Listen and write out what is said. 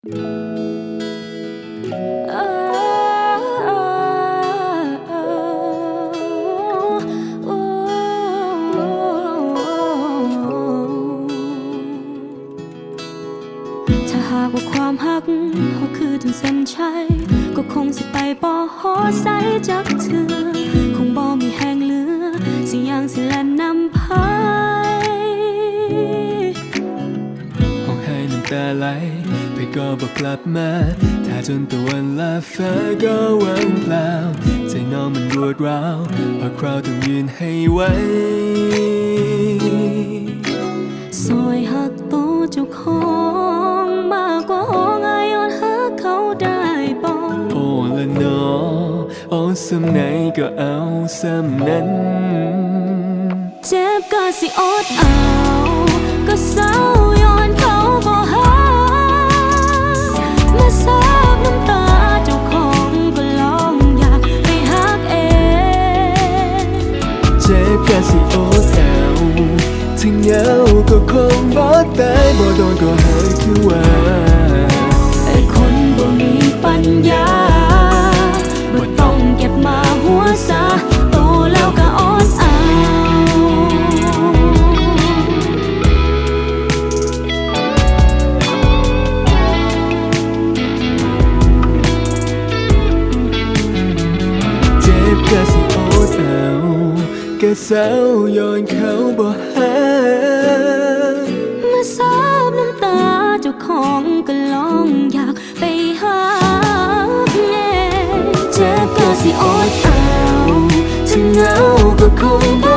ถ้าหากว่าความหักเขาคือถึงเส้นชัยก็คงสิไปบ่หอใสจักเธอ คงบ่มีแหงเหลือ สิย่างสิแลนนำพายห้องให้น้ำตาไหล ไปก็บอกกลับมาถ้าจนตะวันลาฟ้าก็วางเปล่า ใจน้องมันรวดร้าวเพราะคราวต้องยืนให้ไว้สวยหักโตวเจ้าของมากกว่าห้องอายอนหักเขาได้บ่โอ้ละเนอโอ้สำไหนก็เอาสำนั้น เจ็บก็สิอดเอา ก็เศร้าย้ เจ็บกะสิโอดเอาถึงเหงาก็คงบ่ตายบ่โดนก็หายคือว่าไอ้คนบ่มีปัญญาบ่ต้องเก็บมาหัวซาโตแล้วก็อดเอาเจ็บกะสิโอดเอา กะเศร้าย้อนเขาบ่หามาซาบน้ำตาเจ้าของก็ลองอยากไปหาแม่เจ็บก็สิอดเอาถ้าเหงาก็คง